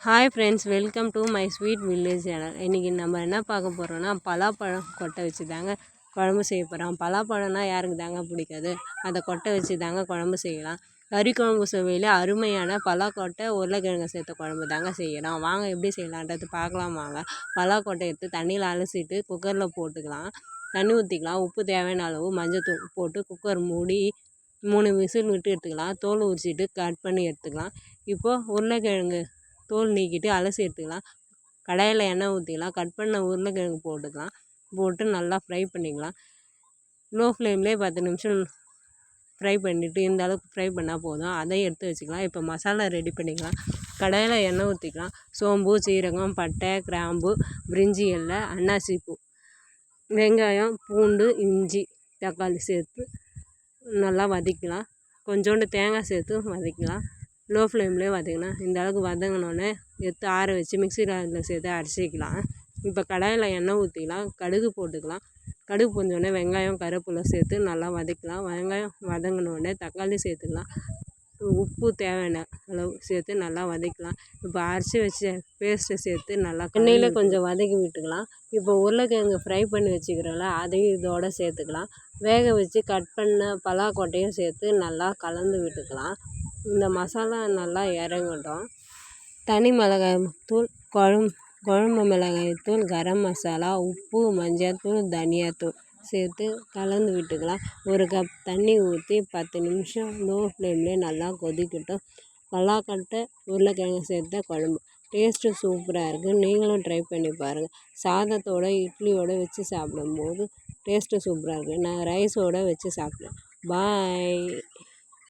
Hi friends welcome to my sweet village channel இன்றைக்கி நம்ம என்ன பார்க்க போகிறோன்னா பலாப்பழம் கொட்டை வச்சு தாங்க குழம்பு செய்ய போகிறோம் பலாப்பழம்னா யாருக்கு தாங்க பிடிக்காது? அதை கொட்டை வச்சு தாங்க குழம்பு செய்யலாம். கறி குழம்பு சுவையில் அருமையான பலாக்கொட்டை உருளைக்கிழங்கு சேர்த்த குழம்பு தாங்க செய்யலாம். வாங்க எப்படி செய்யலான்றது பார்க்கலாம் வாங்க. பலாக்கொட்டை எடுத்து தண்ணியில் அலசிட்டு குக்கரில் போட்டுக்கலாம். தண்ணி ஊற்றிக்கலாம் உப்பு தேவையான அளவு மஞ்சள் தூள் போட்டு குக்கர் மூடி மூணு விசில் விட்டு எடுத்துக்கலாம். தோல் உரிச்சிட்டு கட் பண்ணி எடுத்துக்கலாம். இப்போது உருளைக்கிழங்கு தோல் நீக்கிட்டு அலசி எடுத்துக்கலாம். கடாயில் எண்ணெய் ஊற்றிக்கலாம் கட் பண்ண உருளைக்கிழங்கு போட்டுக்கலாம். போட்டு நல்லா ஃப்ரை பண்ணிக்கலாம். லோ ஃப்ளேம்லேயே பத்து நிமிஷம் ஃப்ரை பண்ணிவிட்டு இந்த அளவுக்கு ஃப்ரை பண்ணால் போதும். அதையும் எடுத்து வச்சுக்கலாம். இப்போ மசாலா ரெடி பண்ணிக்கலாம். கடையில் எண்ணெய் ஊற்றிக்கலாம் சோம்பு சீரகம் பட்டை கிராம்பு பிரிஞ்சி இலை அன்னாசி பூ வெங்காயம் பூண்டு இஞ்சி தக்காளி சேர்த்து நல்லா வதக்கலாம். கொஞ்சோண்டு தேங்காய் சேர்த்து வதக்கலாம். லோ ஃப்ளேம்லேயே வதக்கினா இந்த அளவுக்கு வதங்கினோடனே எடுத்து ஆற வச்சு மிக்ஸி ஜாரில் சேர்த்து அரைச்சிக்கலாம் இப்போ கடாயில் எண்ணெய் ஊற்றிக்கலாம் கடுகு போட்டுக்கலாம். கடுகு பொரிஞ்சோடனே வெங்காயம் கருவேப்பிலை சேர்த்து நல்லா வதக்கலாம். வெங்காயம் வதங்கினோடனே தக்காளி சேர்த்துக்கலாம். உப்பு தேவையான அளவு சேர்த்து நல்லா வதக்கலாம். இப்போ அரைச்சி வச்ச பேஸ்ட்டை சேர்த்து நல்லா எண்ணெயில் கொஞ்சம் வதக்கி விட்டுக்கலாம். இப்போ உருளைக்கிழங்கு ஃப்ரை பண்ணி வச்சுக்கிறோம்ல அதையும் இதோடு சேர்த்துக்கலாம். வேக வச்சு கட் பண்ண பலாக்கொட்டையும் சேர்த்து நல்லா கலந்து விட்டுக்கலாம். இந்த மசாலா நல்லா இறங்கட்டும். தனி மிளகாய் தூள் குழம் குழம்பு மிளகாய் தூள் கரம் மசாலா உப்பு மஞ்சள்தூள் தனியாத்தூள் சேர்த்து கலந்து விட்டுக்கலாம். ஒரு கப் தண்ணி ஊற்றி பத்து நிமிஷம் லோ ஃப்ளேம்லேயே நல்லா கொதிக்கட்டும். பலாக்கொட்டை உருளைக்கிழங்கு சேர்த்த குழம்பு. டேஸ்ட்டு சூப்பராக இருக்குது நீங்களும் ட்ரை பண்ணி பாருங்கள் சாதத்தோடு இட்லியோடு வச்சு சாப்பிடும்போது டேஸ்ட்டு சூப்பராக இருக்குது நான் ரைஸோடு வச்சு சாப்பிட்டேன் பாய்